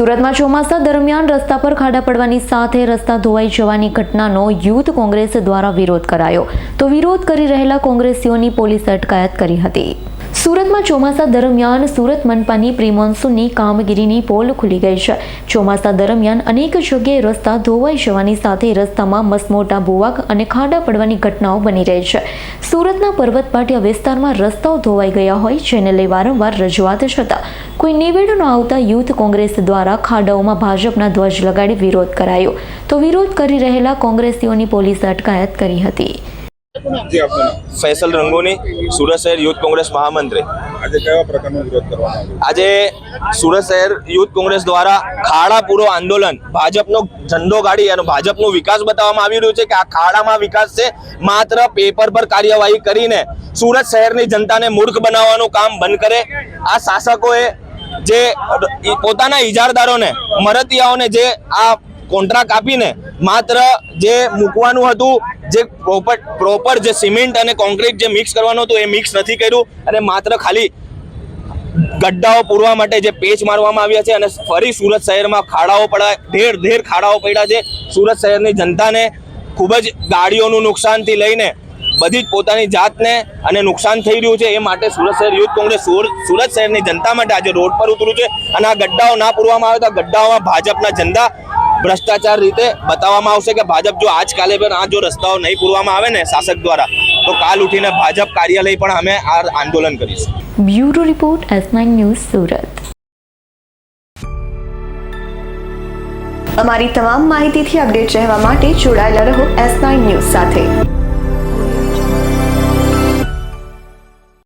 સુરતમાં ચોમાસા દરમિયાન રસ્તા પર ખાડા પડવાની સાથે રસ્તા ધોવાઈ જવાની ઘટનાનો યુથ કોંગ્રેસ દ્વારા વિરોધ કરાયો. તો વિરોધ કરી રહેલા કોંગ્રેસીઓની પોલીસે અટકાયત કરી હતી. સુરતમાં ચોમાસા દરમિયાન સુરત મનપાની પ્રિમોન્સૂનની કામગીરીની પોલ ખુલી ગઈ છે. ચોમાસા દરમિયાન અનેક જગ્યાએ રસ્તા ધોવાઈ જવાની સાથે રસ્તામાં મસમોટા ભૂવાક અને ખાડા પડવાની ઘટનાઓ બની રહી છે. સુરતના પર્વતપાટિયા વિસ્તારમાં રસ્તાઓ ધોવાઈ ગયા હોય જેને લઈ વારંવાર રજૂઆત છતાં કોઈ નિવેડો ન આવતા યુથ કોંગ્રેસ દ્વારા ખાડાઓમાં ભાજપના ધ્વજ લગાડી વિરોધ કરાયો. તો વિરોધ કરી રહેલા કોંગ્રેસીઓની પોલીસે અટકાયત કરી હતી. ફૈસલ રંગોની સુરત શહેર યુથ કોંગ્રેસ મહામંત્રી. આજે કયા પ્રકારનો વિરોધ આવ્યો? આજે સુરત શહેર યુથ કોંગ્રેસ દ્વારા ખાડા પૂરો આંદોલન ભાજપનો ઝંડો ગાડી અને ભાજપનો વિકાસ બતાવવામાં આવી રહ્યું છે કે આ ખાડામાં વિકાસ છે માત્ર પેપર પર કાર્યવાહી કરીને સુરત શહેરની જનતાને મૂર્ખ બનાવવાનું કામ બંધ કરે. આ શાસકોએ જે પોતાના ઇજારદારોને મરતિયાઓને જે આ કોન્ટ્રાક્ટ આપીને માત્ર જે મૂકવાનું હતું, જે પ્રોપર પ્રોપર જે સિમેન્ટ અને કોન્ક્રીટ જે મિક્સ કરવાનું હતું, એ મિક્સ નથી કર્યું. અને માત્ર ખાલી ગડ્ડાઓ પૂરવા માટે જે પેચ મારવામાં આવ્યા છે અને ફરી સુરત શહેરમાં ખાડાઓ પડ્યા, ઢેર ઢેર ખાડાઓ પડ્યા છે. સુરત શહેરની જનતાને ખૂબ જ ગાડીઓનું નુકસાનથી લઈને બધી જ પોતાની જાતને અને નુકસાન થઈ રહ્યું છે. એ માટે સુરત શહેર યુથ કોંગ્રેસ સુરત શહેરની જનતા માટે આજે રોડ પર ઉતર્યું છે. અને આ ગડ્ડાઓ ના પૂરવામાં આવે તો ગડ્ડાઓમાં ભાજપના જનતા ભ્રષ્ટાચાર રીતે બતાવવામાં આવશે કે ભાજપ જો આજકાલે પણ આ જો રસ્તાઓ નહીં પૂરવામાં આવે ને શાસક દ્વારા તો કાલ ઉઠીને ભાજપ કાર્યાલય પણ અમે આ આંદોલન કરીશું. Bureau report S nine news Surat. અમારી તમામ માહિતીથી અપડેટ રહેવા માટે જોડાયેલા રહો એસ નાઇન ન્યૂઝ સાથે.